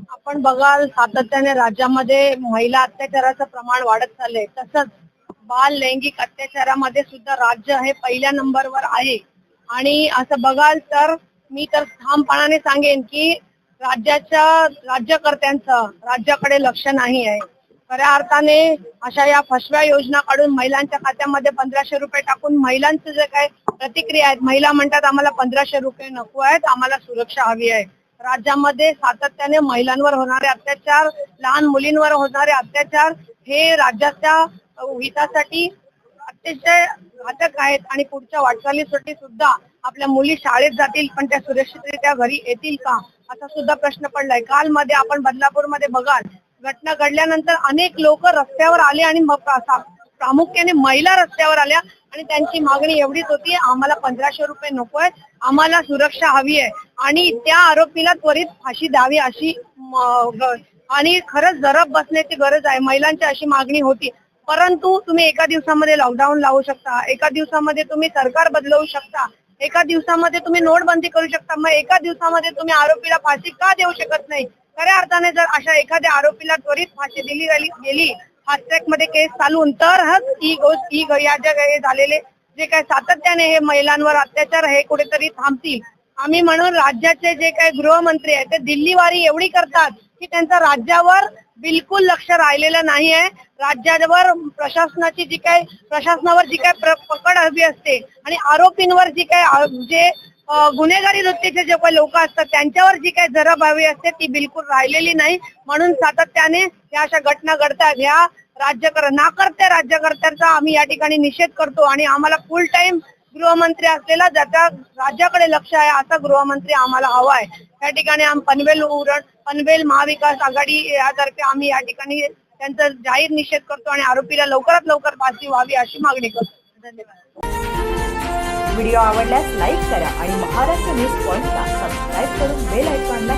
आपण बघाल सातत्याने राज्यामध्ये महिला अत्याचाराचं प्रमाण वाढत चाललंय. तसंच बाल लैंगिक अत्याचारामध्ये सुद्धा राज्य हे पहिल्या नंबरवर आहे. आणि असं बघाल तर मी तर ठामपणाने सांगेन की राज्याच्या राज्यकर्त्यांचं राज्याकडे लक्ष नाही आहे. खऱ्या अर्थाने अशा या फसव्या योजना काढून महिलांच्या खात्यामध्ये पंधराशे रुपये टाकून महिलांचं जे काय प्रतिक्रिया आहेत महिला म्हणतात आम्हाला पंधराशे रुपये नको आहेत आम्हाला सुरक्षा हवी आहे. राज्यामध्ये सातत्याने महिलांवर होणारे अत्याचार लहान मुलींवर होणारे अत्याचार हे राज्याच्या हितासाठी अतिशय घातक आहेत आणि पुढच्या वाटचालीसाठी सुद्धा आपल्या मुली शाळेत जातील पण त्या सुरक्षितरित्या घरी येतील का? असा सुद्धा प्रश्न पडलाय. काल मध्ये आपण बदलापूरमध्ये बघाल घटना घडल्यानंतर अनेक लोक रस्त्यावर आले आणि मग प्रामुख्याने महिला रस्त्यावर आल्या आणि त्यांची मागणी एवढीच होती आम्हाला पंधराशे रुपये नको आहे आम्हाला सुरक्षा हवी आहे. आणि त्या आरोपीला त्वरित फाशी द्यावी अशी आणि खरंच जरब बसण्याची गरज आहे. महिलांची अशी मागणी होती. परंतु तुम्ही एका दिवसामध्ये लॉकडाऊन लावू शकता. एका दिवसामध्ये तुम्ही सरकार बदलवू शकता. एका दिवसामध्ये तुम्ही नोटबंदी करू शकता. मग एका दिवसामध्ये तुम्ही आरोपीला फाशी का देऊ शकत नाही? खऱ्या अर्थाने जर अशा एखाद्या आरोपीला त्वरित फाशी दिली गेली गेली मध्ये केस चालून तर ही गोष्ट ही या झालेले. जे काय सातत्याने हे महिलांवर अत्याचार हे कुठेतरी थांबतील. आम्ही म्हणून राज्याचे जे काही गृहमंत्री आहेत ते दिल्लीवारी एवढी करतात की त्यांचा राज्यावर बिलकुल लक्ष राहिलेलं नाही आहे. राज्यावर प्रशासनाची जी काय प्रशासनावर जी काय पकड हवी असते आणि आरोपींवर जी काय जे गुन्हेगारी वृत्तीचे जे काही लोक असतात त्यांच्यावर जी काही जरब हवी असते ती बिलकुल राहिलेली नाही. म्हणून सातत्याने या अशा घटना घडतात ह्या राज्यकर नाकर्त्या राज्यकर्त्यांचा आम्ही या ठिकाणी निषेध करतो आणि आम्हाला फुल टाइम गृहमंत्री असलेला ज्याच्या राज्याकडे लक्ष आहे असा गृहमंत्री आम्हाला हवा आहे. या ठिकाणी पनवेल उरण पनवेल महाविकास आघाडी यातर्फे आम्ही या ठिकाणी त्यांचा जाहीर निषेध करतो आणि आरोपीला लवकरात लवकर फाशी व्हावी अशी मागणी करतो. धन्यवाद. व्हिडिओ आवडल्यास लाईक करा आणि महाराष्ट्र न्यूज पॉइंटला सबस्क्राईब करून बेल आयकॉनला